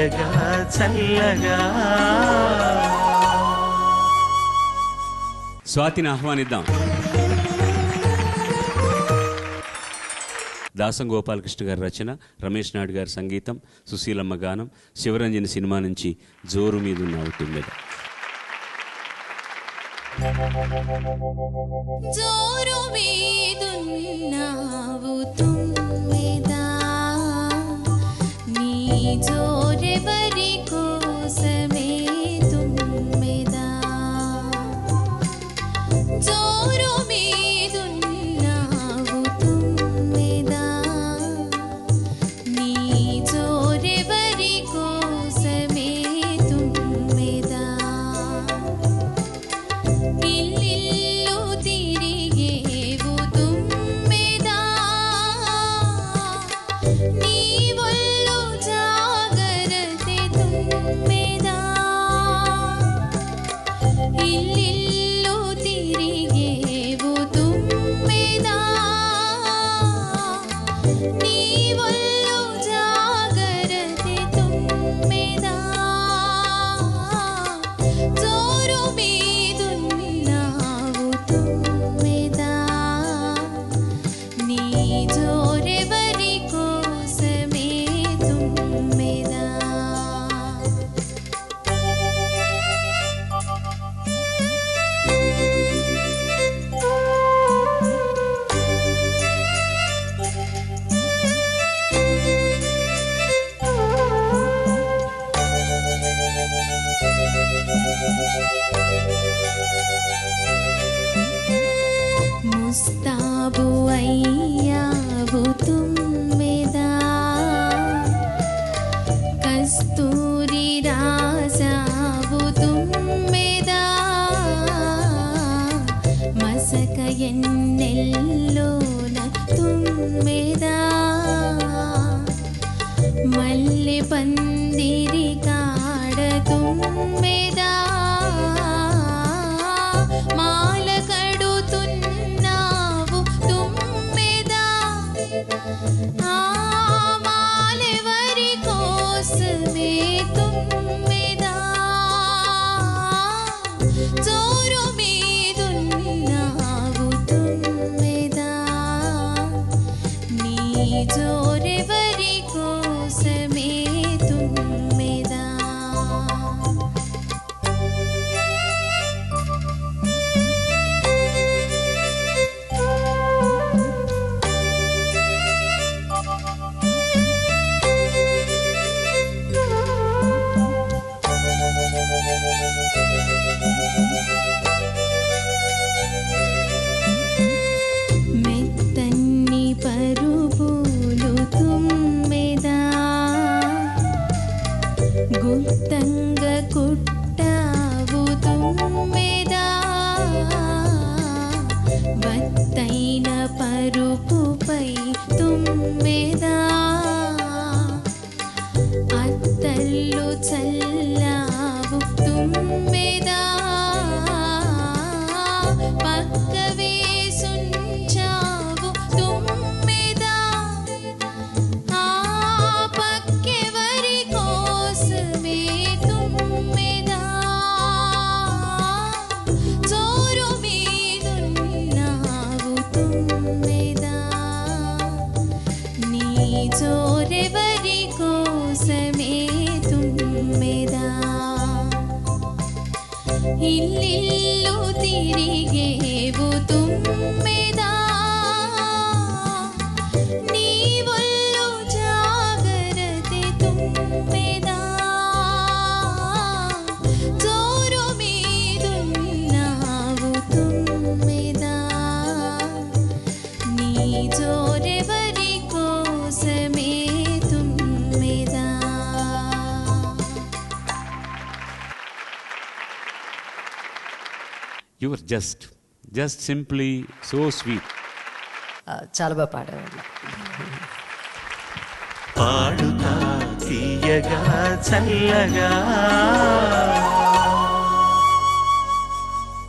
తీయగా చల్లగా. స్వాతిని ఆహ్వానిద్దాం. దాసం గోపాలకృష్ణ గారి రచన రమేష్ నాయుడు గారి సంగీతం సుశీలమ్మ గానం శివరంజని సినిమా నుంచి జోరు మీద. ఉన్న జోరు మీదున్నావు తుమ్మెదా నీ జోరెవరి ni. ఎన్నెల్లోన తుమ్మెదా మల్లె పందిరి కాడ తుమ్మెదా మాల కడుతున్నావు తుమ్మెదా ఆ మాలెవరి కోసమే తుమ్మెదా జోరు మీదున్నావు తుమ్మెదా. నీ జోరెవరి ಇಲ್ಲಿಲ್ಲೂ ತಿರಿಗೆವು ತುಂಬಿದ ನೀವೊಲ್ಲು ಜಾಗರತೆ ತುಂಬಿದ ಜೋರು ಮೀದು ನಾವು ತುಂಬಿದ ನೀ ಜೋ your just just simply so sweet చాలా బాగా పాడేవాళ్ళు పాడుతా తీయగా చల్లగా.